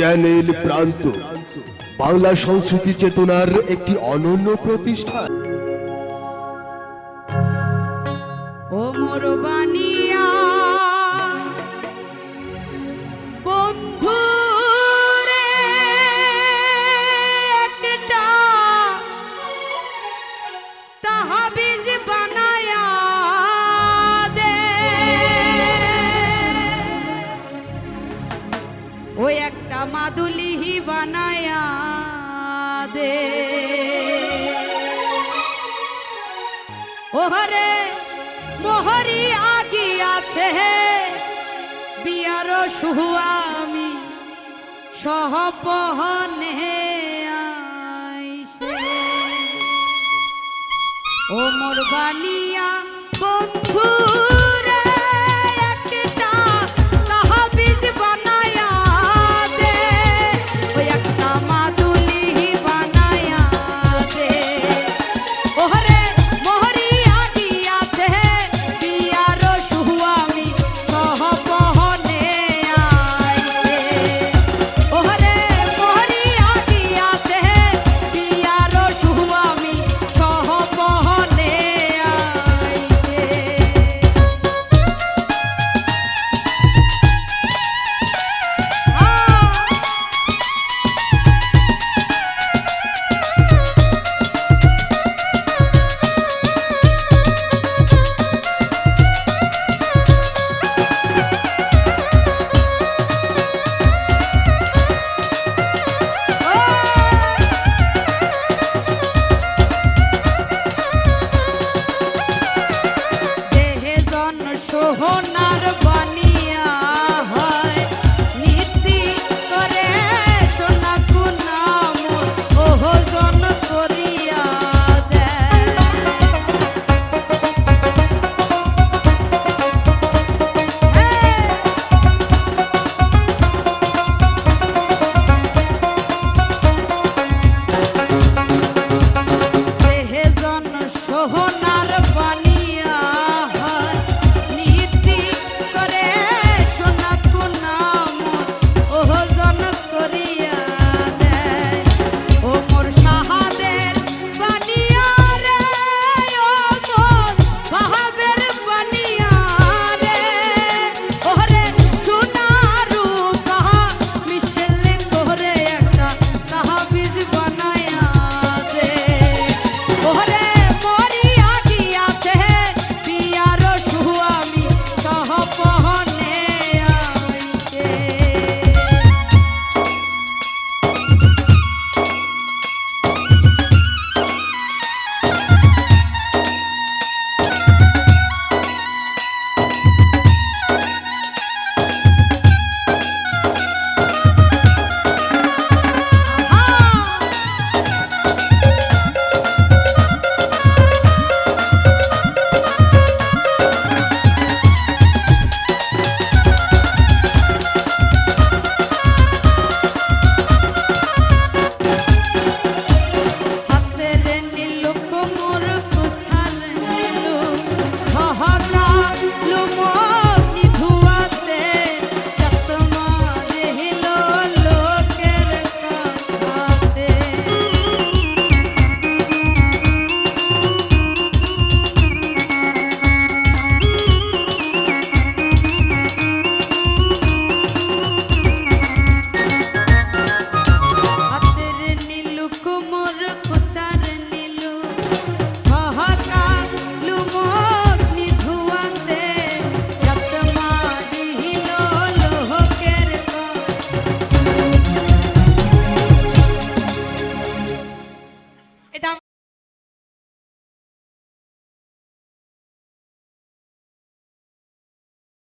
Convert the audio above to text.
Channel প্রান্ত। বাংলা সংস্কৃতি চেতনার একটি অনন্য প্রতিষ্ঠান। ও মোর বানিয়া ওই একটা মাদুলি বানায়া দে। ওহরে মোহরি আগিয়াছে হে, বিয়ার সুহামি সহপহনে ও মোর বালিয়া funny.